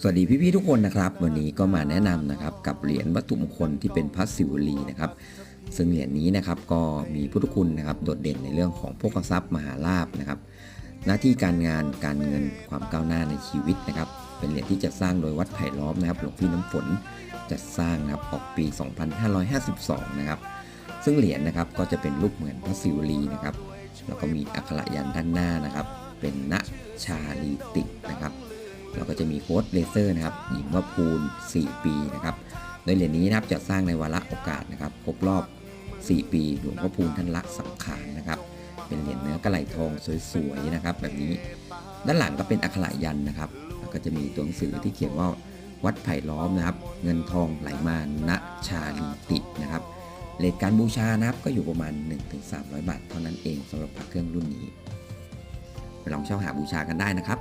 สวัสดีพี่ๆทุกคนนะครับ วันนี้ก็มาแนะนำนะครับกับเหรียญวัตถุมงคลที่เป็นพระศิวลีนะครับซึ่งเหรียญนี้นะครับก็มีพุทธคุณนะครับโดดเด่นในเรื่องของโภคทรัพย์มหาลาภนะครับ หน้าที่การงานการเงินความก้าวหน้าในชีวิตนะครับ เป็นเหรียญที่จะสร้างโดยวัดไผ่ล้อมนะครับหลวงพี่น้ำฝนจัดสร้างนะครับออกปี 2552 นะครับ ซึ่งเหรียญนะครับก็จะเป็นรูปเหมือนพระศิวลีนะครับแล้วก็มีอักขระยันด้านหน้านะครับ เป็นณชาลีตินะครับ แล้วก็จะมีโค้ดเลเซอร์นะครับหญิงว่าภูล4 ปีนะครับโดยเหรียญนี้นะครับจะสร้างในวาระโอกาสนะครับครบรอบ 4 ปีหลวงพ่อภูลท่านละสังขารนะครับ เป็นเหรียญเนื้อกระไหลทองสวยๆนะครับ แบบนี้ด้านหลังก็เป็นอักขระยันนะครับก็จะมีตัวหนังสือที่เขียนว่าวัดไผ่ล้อมนะครับ เงินทองไหลมาณชาลีตินะครับเลทการบูชานะครับก็อยู่ประมาณ 1-300 บาทเท่านั้นเองสำหรับพระเครื่องรุ่นนี้ลองเช่าหาบูชากันได้นะครับ